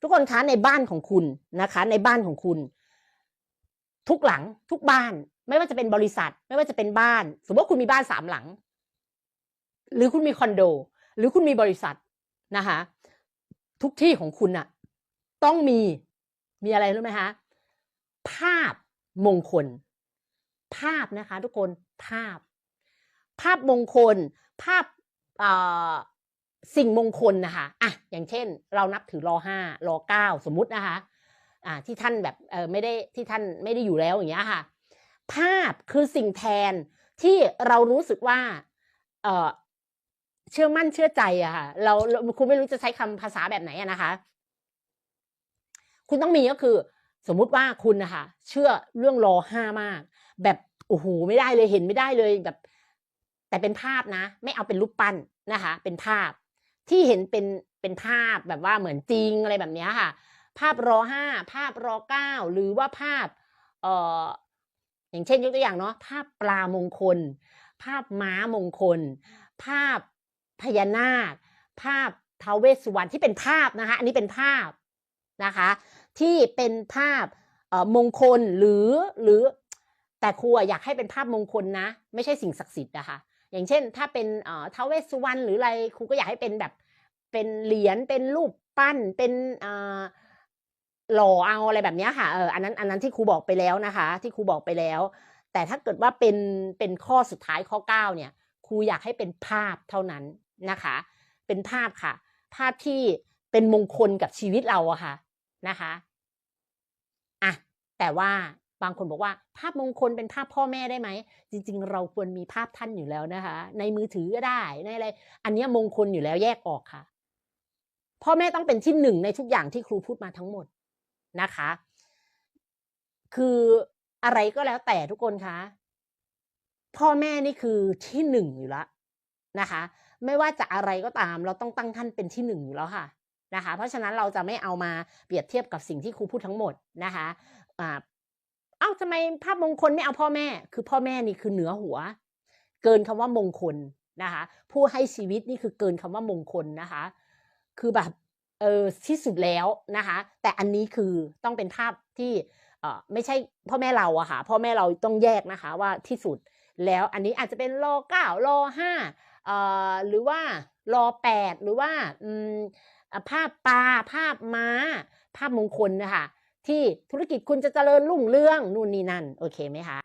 ทุกคนคะในบ้านของคุณนะคะ ในบ้านของคุณ ทุกหลังทุกบ้าน ไม่ว่าจะเป็นบริษัท ไม่ว่าจะเป็นบ้าน สมมติว่าคุณมีบ้านสามหลัง หรือคุณมีคอนโด หรือคุณมีบริษัทนะคะทุกที่ของคุณอะต้องมีมีอะไรรู้ไหมคะภาพมงคล ภาพนะคะ ทุกคนภาพ ภาพมงคล ภาพ สิ่งมงคลนะคะอะอย่างเช่น เรานับถือรอห้ารอเก้าสมมุตินะคะอ่าที่ท่านแบบเออไม่ได้ที่ท่านไม่ได้อยู่แล้วอย่างเงี้ยค่ะ ภาพคือสิ่งแทนที่เรารู้สึกว่าเออเชื่อมั่นเชื่อใจอะค่ะเราคุณไม่รู้จะใช้คำภาษาแบบไหนอะนะคะ คุณต้องมีก็คือ สมมุติว่าคุณนะคะเชื่อเรื่องรอห้ามาก แบบโอ้โหไม่ได้เลยเห็นไม่ได้เลยแบบ แต่เป็นภาพนะ ไม่เอาเป็นรูปปั้นนะคะ เป็นภาพ ที่เห็นเป็นเป็นภาพแบบว่าเหมือนจริงอะไรแบบเนี้ยค่ะ ภาพรอห้าภาพรอเก้าหรือว่าภาพเอ่ออย่างเช่นยกตัวอย่างเนาะภาพปลามงคล ภาพม้ามงคล ภาพพญานาค ภาพท้าวเวสสุวรรณที่เป็นภาพนะคะ อันนี้เป็นภาพนะคะ ที่เป็นภาพเอ่อมงคลหรือหรือแต่ครูอะอยากให้เป็นภาพมงคลนะ ไม่ใช่สิ่งศักดิ์สิทธิ์นะคะ อย่างเช่น ถ้าเป็นเอ่อท้าวเวสสุวรรณหรืออะไรครูก็อยากให้เป็นแบบเป็นเหรียญเป็นรูปปั้นเป็นเอ่อหล่อเอาอะไรแบบนี้ค่ะเอออันนั้นอันนั้นที่ครูบอกไปแล้วนะคะ ที่ครูบอกไปแล้ว แต่ถ้าเกิดว่าเป็นเป็นข้อสุดท้ายข้อเก้าเนี่ยครูอยากให้เป็นภาพเท่านั้นนะคะ เป็นภาพค่ะ ภาพที่เป็นมงคลกับชีวิตเราอะค่ะนะคะอะแต่ว่า บางคนบอกว่าภาพมงคลเป็นภาพพ่อแม่ได้ไหม จริง ๆ เราควรมีภาพท่านอยู่แล้วนะคะ ในมือถือก็ได้ในอะไร อันนี้มงคลอยู่แล้วแยกออกค่ะ พ่อแม่ต้องเป็นที่หนึ่งในทุกอย่างที่ครูพูดมาทั้งหมดนะคะ คืออะไรก็แล้วแต่ทุกคนคะพ่อแม่นี่คือที่หนึ่งอยู่แล้วนะคะ ไม่ว่าจะอะไรก็ตามเราต้องตั้งท่านเป็นที่หนึ่งอยู่แล้วค่ะนะคะ เพราะฉะนั้นเราจะไม่เอามาเปรียบเทียบกับสิ่งที่ครูพูดทั้งหมดนะคะอ่า ทำไมภาพมงคลไม่เอาพ่อแม่ คือพ่อแม่นี่คือเหนือหัว เกินคำว่ามงคลนะคะ ผู้ให้ชีวิตนี่คือเกินคำว่ามงคลนะคะ คือแบบเออที่สุดแล้วนะคะ แต่อันนี้คือต้องเป็นภาพที่เออไม่ใช่พ่อแม่เราอะค่ะพ่อแม่เราต้องแยกนะคะว่าที่สุดแล้วอันนี้อาจจะเป็นรอเก้ารอห้าเอ่อหรือว่ารอแปดหรือว่าอืมภาพปลาภาพม้า ภาพมงคลนะคะ ที่ธุรกิจคุณจะเจริญรุ่งเรืองนู่นนี่นั่น โอเคไหมคะ